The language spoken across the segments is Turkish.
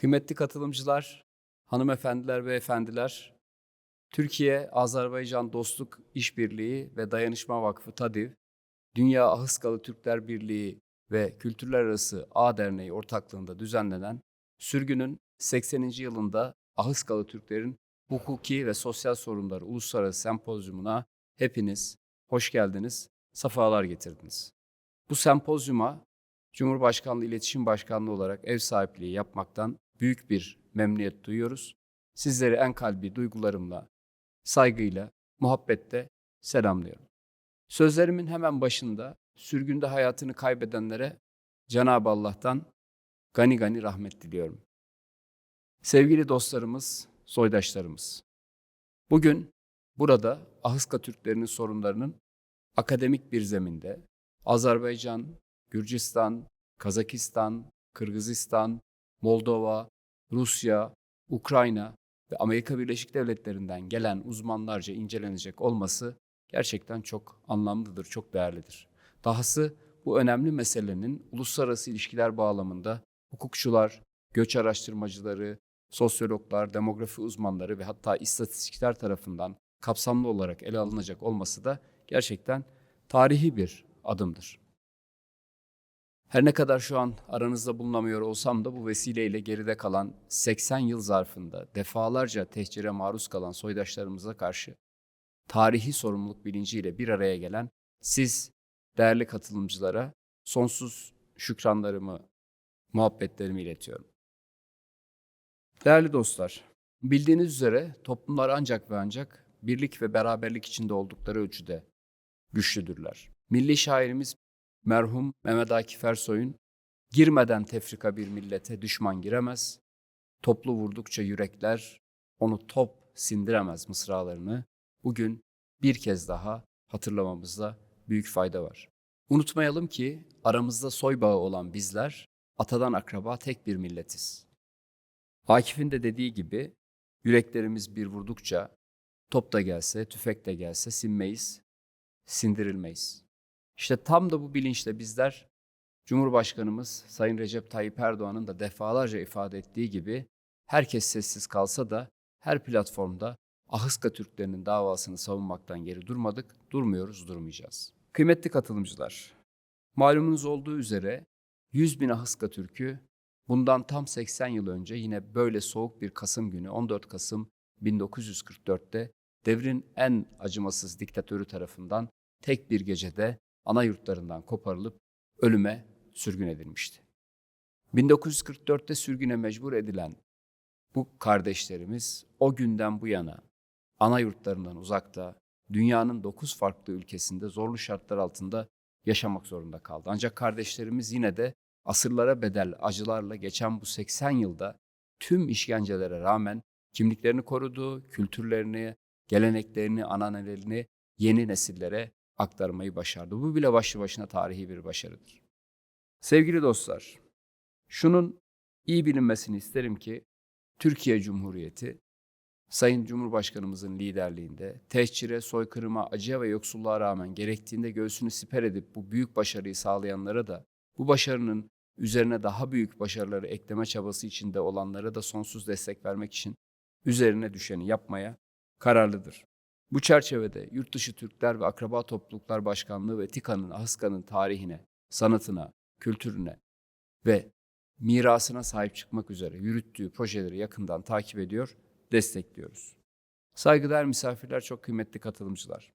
Kıymetli katılımcılar, hanımefendiler ve efendiler, Türkiye-Azerbaycan Dostluk İşbirliği ve Dayanışma Vakfı TADİV, Dünya Ahıskalı Türkler Birliği ve Kültürler Arası A Derneği ortaklığında düzenlenen sürgünün 80. yılında Ahıskalı Türklerin hukuki ve sosyal sorunları uluslararası sempozyumuna hepiniz hoş geldiniz, safalar getirdiniz. Bu sempozyuma Cumhurbaşkanlığı İletişim Başkanlığı olarak ev sahipliği yapmaktan büyük bir memnuniyet duyuyoruz. Sizleri en kalbi duygularımla, saygıyla, muhabbetle selamlıyorum. Sözlerimin hemen başında sürgünde hayatını kaybedenlere Cenab-ı Allah'tan gani gani rahmet diliyorum. Sevgili dostlarımız, soydaşlarımız. Bugün burada Ahıska Türklerinin sorunlarının akademik bir zeminde Azerbaycan, Gürcistan, Kazakistan, Kırgızistan, Moldova, Rusya, Ukrayna ve Amerika Birleşik Devletleri'nden gelen uzmanlarca incelenecek olması gerçekten çok anlamlıdır, çok değerlidir. Dahası bu önemli meselenin uluslararası ilişkiler bağlamında hukukçular, göç araştırmacıları, sosyologlar, demografi uzmanları ve hatta istatistikçiler tarafından kapsamlı olarak ele alınacak olması da gerçekten tarihi bir adımdır. Her ne kadar şu an aranızda bulunamıyor olsam da bu vesileyle geride kalan 80 yıl zarfında defalarca tehcire maruz kalan soydaşlarımıza karşı tarihi sorumluluk bilinciyle bir araya gelen siz değerli katılımcılara sonsuz şükranlarımı, muhabbetlerimi iletiyorum. Değerli dostlar, bildiğiniz üzere toplumlar ancak ve ancak birlik ve beraberlik içinde oldukları ölçüde güçlüdürler. Milli şairimiz merhum Mehmet Akif Ersoy'un girmeden tefrika bir millete düşman giremez, toplu vurdukça yürekler onu top sindiremez mısralarını bugün bir kez daha hatırlamamızda büyük fayda var. Unutmayalım ki aramızda soy bağı olan bizler atadan akraba tek bir milletiz. Akif'in de dediği gibi yüreklerimiz bir vurdukça top da gelse, tüfek de gelse sinmeyiz, sindirilmeyiz. İşte tam da bu bilinçle bizler Cumhurbaşkanımız Sayın Recep Tayyip Erdoğan'ın da defalarca ifade ettiği gibi herkes sessiz kalsa da her platformda Ahıska Türklerinin davasını savunmaktan geri durmadık, durmuyoruz, durmayacağız. Kıymetli katılımcılar, malumunuz olduğu üzere 100 bin Ahıska Türk'ü bundan tam 80 yıl önce yine böyle soğuk bir Kasım günü 14 Kasım 1944'te devrin en acımasız diktatörü tarafından tek bir gecede ana yurtlarından koparılıp ölüme sürgün edilmişti. 1944'te sürgüne mecbur edilen bu kardeşlerimiz o günden bu yana ana yurtlarından uzakta dünyanın dokuz farklı ülkesinde zorlu şartlar altında yaşamak zorunda kaldı. Ancak kardeşlerimiz yine de asırlara bedel acılarla geçen bu 80 yılda tüm işkencelere rağmen kimliklerini korudu, kültürlerini, geleneklerini, ananelerini yeni nesillere aktarmayı başardı. Bu bile başlı başına tarihi bir başarıdır. Sevgili dostlar, şunun iyi bilinmesini isterim ki Türkiye Cumhuriyeti Sayın Cumhurbaşkanımızın liderliğinde tehcire, soykırıma, acıya ve yoksulluğa rağmen gerektiğinde göğsünü siper edip bu büyük başarıyı sağlayanlara da bu başarının üzerine daha büyük başarıları ekleme çabası içinde olanlara da sonsuz destek vermek için üzerine düşeni yapmaya kararlıdır. Bu çerçevede Yurtdışı Türkler ve Akraba Topluluklar Başkanlığı ve TİKA'nın, AHSKA'nın tarihine, sanatına, kültürüne ve mirasına sahip çıkmak üzere yürüttüğü projeleri yakından takip ediyor, destekliyoruz. Saygıdeğer misafirler, çok kıymetli katılımcılar.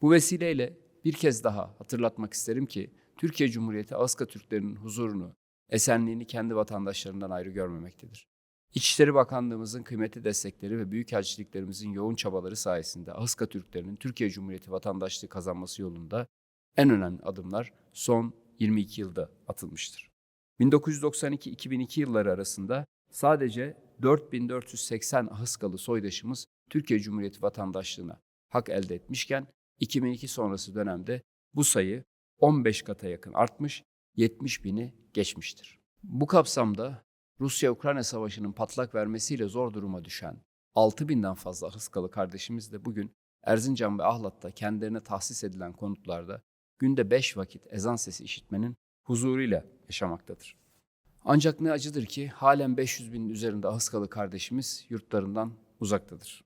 Bu vesileyle bir kez daha hatırlatmak isterim ki Türkiye Cumhuriyeti Aska Türklerinin huzurunu, esenliğini kendi vatandaşlarından ayrı görmemektedir. İçişleri Bakanlığımızın kıymetli destekleri ve büyükelçiliklerimizin yoğun çabaları sayesinde Ahıska Türklerinin Türkiye Cumhuriyeti vatandaşlığı kazanması yolunda en önemli adımlar son 22 yılda atılmıştır. 1992-2002 yılları arasında sadece 4480 Ahıskalı soydaşımız Türkiye Cumhuriyeti vatandaşlığına hak elde etmişken 2002 sonrası dönemde bu sayı 15 kata yakın artmış, 70 bini geçmiştir. Bu kapsamda Rusya-Ukrayna savaşının patlak vermesiyle zor duruma düşen 6 binden fazla Ahıskalı kardeşimiz de bugün Erzincan ve Ahlat'ta kendilerine tahsis edilen konutlarda günde 5 vakit ezan sesi işitmenin huzuruyla yaşamaktadır. Ancak ne acıdır ki halen 500 binin üzerinde Ahıskalı kardeşimiz yurtlarından uzaktadır.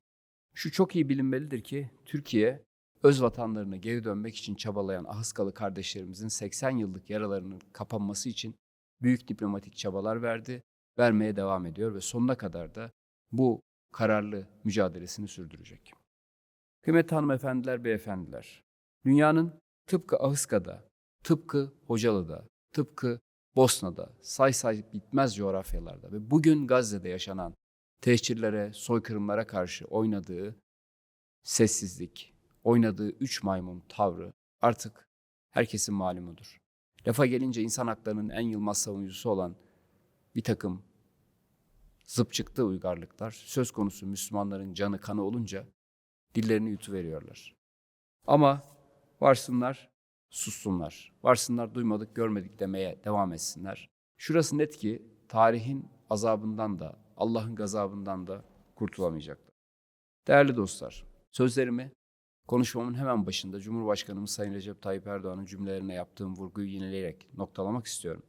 Şu çok iyi bilinmelidir ki Türkiye öz vatanlarına geri dönmek için çabalayan Ahıskalı kardeşlerimizin 80 yıllık yaralarının kapanması için büyük diplomatik çabalar verdi, vermeye devam ediyor ve sonuna kadar da bu kararlı mücadelesini sürdürecek. Kıymetli hanımefendiler, beyefendiler, dünyanın tıpkı Ahıska'da, tıpkı Hocalı'da, tıpkı Bosna'da, say say bitmez coğrafyalarda ve bugün Gazze'de yaşanan tehcirlere, soykırımlara karşı oynadığı sessizlik, oynadığı üç maymun tavrı artık herkesin malumudur. Lafa gelince insan haklarının en yılmaz savunucusu olan bir takım zıpçıktı uygarlıklar söz konusu Müslümanların canı kanı olunca dillerini yutuveriyorlar. Ama varsınlar sussunlar. Varsınlar duymadık görmedik demeye devam etsinler. Şurası net ki tarihin azabından da Allah'ın gazabından da kurtulamayacaklar. Değerli dostlar, sözlerimi konuşmamın hemen başında Cumhurbaşkanımız Sayın Recep Tayyip Erdoğan'ın cümlelerine yaptığım vurguyu yineleyerek noktalamak istiyorum.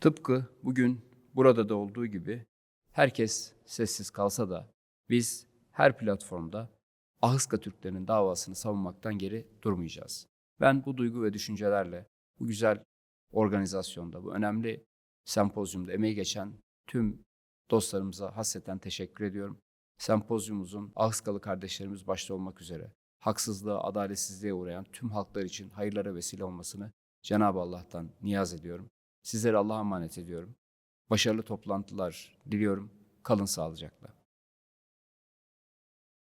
Tıpkı bugün burada da olduğu gibi herkes sessiz kalsa da biz her platformda Ahıska Türklerinin davasını savunmaktan geri durmayacağız. Ben bu duygu ve düşüncelerle bu güzel organizasyonda, bu önemli sempozyumda emeği geçen tüm dostlarımıza hasreten teşekkür ediyorum. Sempozyumumuzun Ahıskalı kardeşlerimiz başta olmak üzere haksızlığa, adaletsizliğe uğrayan tüm halklar için hayırlara vesile olmasını Cenab-ı Allah'tan niyaz ediyorum. Sizleri Allah'a emanet ediyorum. Başarılı toplantılar diliyorum. Kalın sağlıcakla.